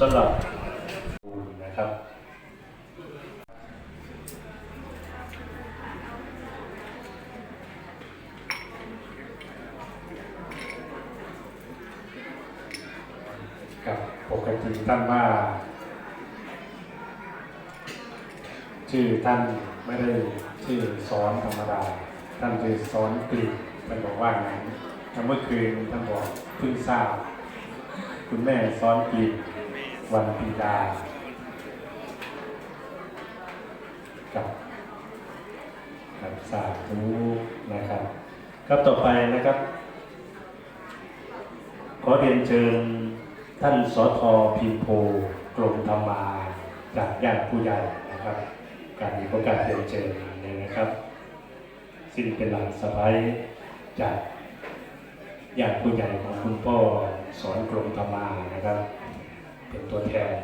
สำหรับนะครับกับปกติท่านว่าชื่อท่านไม่ได้ชื่อสอนธรรมดา ท่านคือสอนกลิ่นท่านบอกว่าไงแต่เมื่อคืนท่านบอกเพิ่งทราบ คุณแม่สอนกลิ่น วันปีดากับกับสาธุนะครับ ครับต่อไปนะครับ ขอเรียนเชิญท่านสทพิมโพกรมธรรมาจากญาติผู้ใหญ่นะครับ การมีโอกาสเรียนเชิญเนี่ยนะครับ ซึ่งเป็นหลานสะพ้ายจากญาติผู้ใหญ่ของคุณพ่อสอนกรมธรรมานะครับ เป็นตัวแทน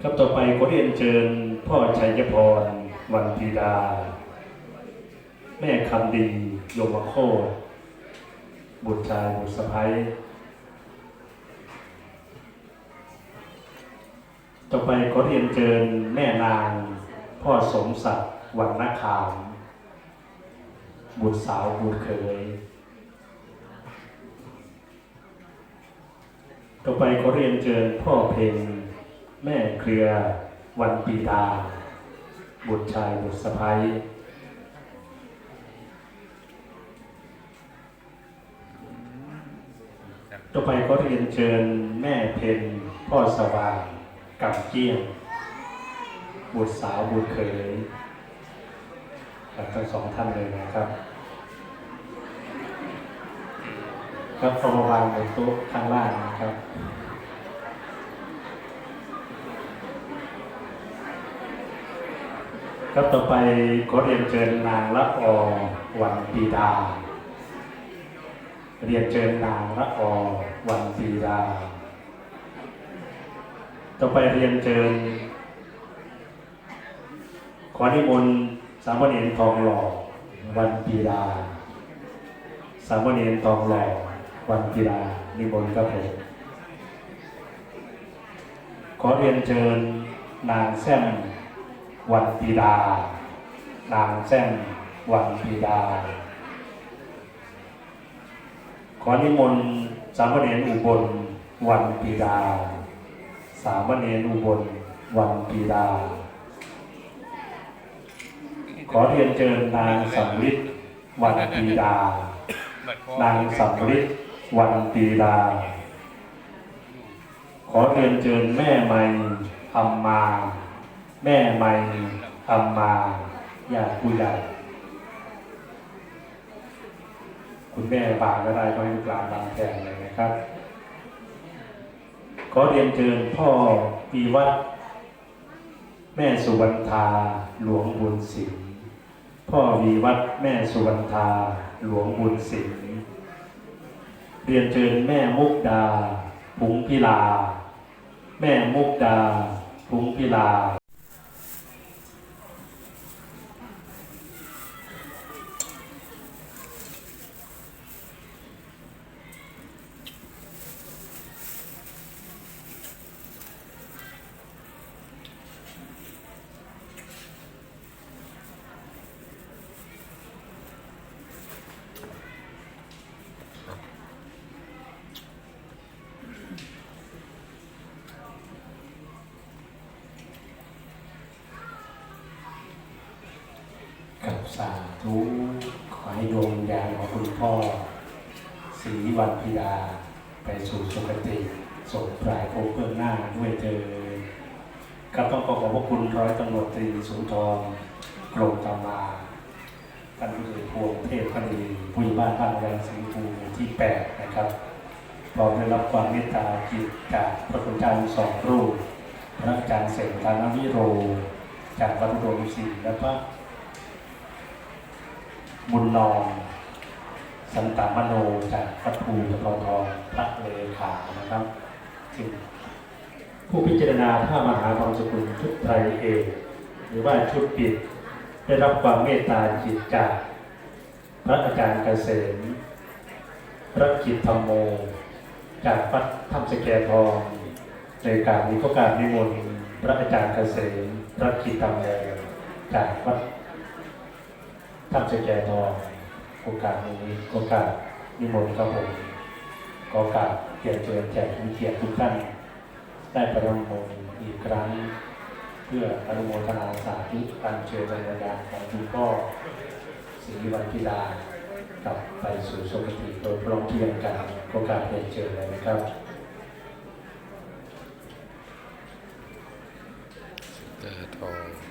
ครับต่อไปขอเรียนเชิญพ่อชัยพรวันพีดา แม่คำดีโยมโคบุตรชายบุตรสะพ้ายต่อไปขอเรียนเชิญแม่นาง พ่อสมศักดิ์วันนาคาม บุตรสาวบุตรเขย ต่อไปขอเรียนเชิญพ่อเพนแม่เครือวันปีดา บุตรชายบุตรสะพ้ายต่อไปก็เรียนเชิญแม่เพนพ่อสว่างกับเกี้ยง บุตรสาวบุตรเขยครับทั้งสองท่านเลยนะครับ ครับเอามาวางบนโต๊ะข้างล่างนะครับ ครับต่อไปขอเรียนเชิญนางละออวันปีดา เรียนเชิญนางละออวันปีดา ต่อไปเรียนเชิญ ขอนิมนต์สามเณรทองหล่อวันปีดาสามเณรทองหล่อ วันปีดานิมนต์ครับผมขอเรียนเชิญนางแซมวันปีดา นางแซมวันปีดา ขอนิมนต์สามเณรอุบลวันปีดา สามเณรอุบลวันปีดา ขอเรียนเชิญนางสำริดวันปีดา นางสำริด วันปีดา ขอเรียนเชิญแม่ไม่อัมมา แม่ไม่อัมมาญาติผู้ใหญ่คุณแม่บางก็ได้ก็ให้ลูกหลานบางแทนเลยนะครับ ขอเรียนเชิญพ่อปีวัดแม่สุวรรณธาหลวงบุญสิงห์พ่อวีวัดแม่สุวรรณธาหลวงบุญสิงห์ เรียนเชิญแม่มุกดาพุงพิลา แม่มุกดาพุงพิลา กับ สาธุขอให้ดวงวิญญาณของคุณพ่อศรีวันพิดา ไปสู่สุคติส่งปลายภพเบื้องหน้าด้วยเธอครับต้องขอขอบพระคุณร้อยตำรวจตรีสุนทรกรมตำมาท่านผู้ใหญ่พวงเทพคดีผู้ใหญ่บ้านบ้านแรงสิงห์ภูที่8นะครับพร้อมได้รับความเมตตาจิตจากพระคุณเจ้าทั้งสองรูปพระอาจารย์เสงทานวิโร จากวัดอุดมศรีและพระ บุญนอง สันตามโนจากพระภูมิพระทองพระเลขานะครับซึ่งผู้พิจารณาพระมหาความสกุลชุดไทยเอกหรือว่าชุดปิด ได้รับความเมตตาจิตจากพระอาจารย์เกษมพระกิตธรรมโม จากวัดถ้ำสแกทองในการนี้ก็การนิมนต์พระอาจารย์เกษมพระกิตตัมโมจากวัด ถ้ำสแกทอโอกาสนี้โอกาสนิมนต์ครับผมขอโอกาสเกียรติเชิญแขกผู้เกียรติทุกท่าน ได้ประมมนต์อีกครั้ง เพื่ออนุโมทนาสาธุการเชิญดวงวิญญาของคุณพ่อศรีวันพิลากลับไปสู่สุคติโดยพร้อมเพรียงกันโอกาสเรียนเชิญเลยนะครับตาทอง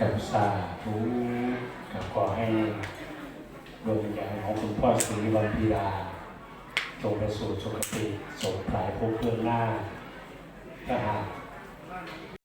กับสาธุกับขอให้ดวงวิญญาณของคุณพ่อศรีวันพีราจงไปสู่สุคติสมปลายภพเพื่อนหน้าถ้าหาก